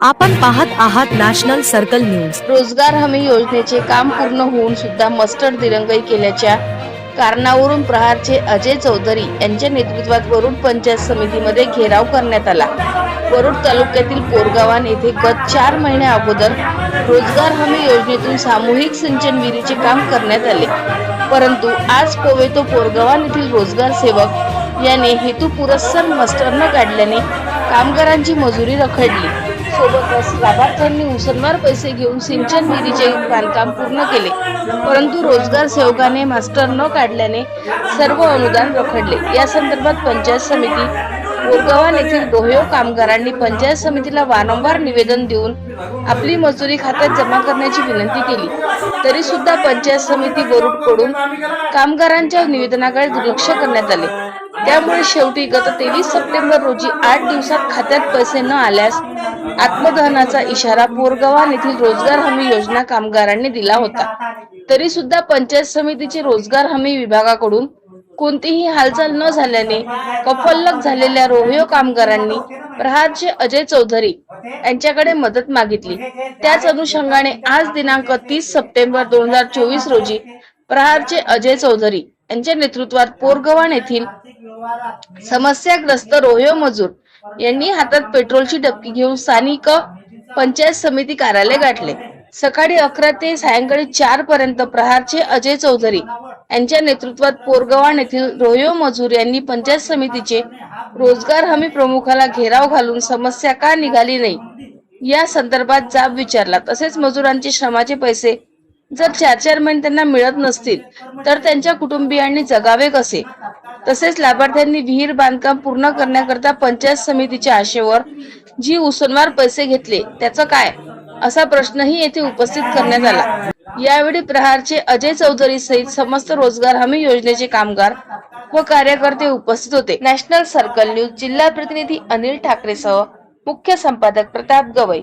आपण पाहत आहात नॅशनल सर्कल न्यूज. रोजगार हमी योजनेचे काम पूर्ण होऊन सुद्धा मस्टर्ड दिरंगाई केल्याच्या कारणावरून प्रहारचे अजय चौधरी यांच्या नेतृत्वात वरुड पंचायत समितीमध्ये घेराव करण्यात आला. वरुड तालुक्यातील पोरगावान येथे गत चार महिन्या अगोदर रोजगार हमी योजनेतून सामूहिक सिंचन विहिरीचे काम करण्यात आले. परंतु आज पोवेतो पोरगावान येथील रोजगार सेवक याने हेतुपुरस्सर मस्टर न काढल्याने कामगारांची मजुरी रखडली. सोबतच लाभार्थ्यांनी मुसलमान पैसे घेऊन सिंचन विहिरीचे बांधकाम पूर्ण केले. परंतु रोजगार सेवकाने मास्टर न काढल्याने सर्व अनुदान रखडले. या संदर्भात पंचायत समिती गोरगावान येथील डोहयो कामगारांनी पंचायत समितीला वारंवार निवेदन देऊन आपली मजुरी खात्यात जमा करण्याची विनंती केली. तरी सुद्धा पंचायत समिती गोरुडकडून कामगारांच्या निवेदनाकडे दुर्लक्ष करण्यात आले. त्यामुळे शेवटी गत तेवीस सप्टेंबर रोजी आठ दिवसात खात्यात पैसे न आल्यास आत्मदहनाचा इशारा पोरगव्हाण येथील रोजगार हमी योजना कामगारांनी दिला होता. तरी सुद्धा पंचायत समितीचे रोजगार हमी विभागाकडून कोणतीही हालचाल न झाल्याने कफल्लक झालेल्या रोहियो कामगारांनी प्रहारचे अजय चौधरी यांच्याकडे मदत मागितली. त्याच अनुषंगाने आज दिनांक तीस सप्टेंबर दोन हजार चोवीस रोजी प्रहारचे अजय चौधरी यांच्या नेतृत्वात पोरगव्हाण येथील समस्याग्रस्त रोहियो मजूर यांनी हातात पेट्रोलची डबकी घेऊन स्थानिक पंचायत समिती कार्यालय गाठले. सकाळी अकरा ते सायंकाळी चार पर्यंत प्रहारचे अजय चौधरी यांच्या नेतृत्वात पोरगव्हाण येथील रोहियो मजूर यांनी पंचायत समितीचे रोजगार हमी प्रमुखाला घेराव घालून समस्या का निघाली नाही? या संदर्भात जाब विचारला. तसेच मजुरांचे श्रमाचे पैसे जर चार चार महिने त्यांना मिळत नसतील तर त्यांच्या कुटुंबियांनी जगावे कसे? तसेच लाभार्थ्यांनी विहीर बांधकाम पूर्ण करण्याकरता पंचायत समितीच्या आशेवर जी उसनवार पैसे घेतले त्याचं काय? असा प्रश्नही येथे उपस्थित करण्यात आला. यावेळी प्रहारचे अजय चौधरी सहित समस्त रोजगार हमी योजनेचे कामगार व कार्यकर्ते उपस्थित होते. नॅशनल सर्कल न्यूज जिल्हा प्रतिनिधी अनिल ठाकरेसह मुख्य संपादक प्रताप गवई.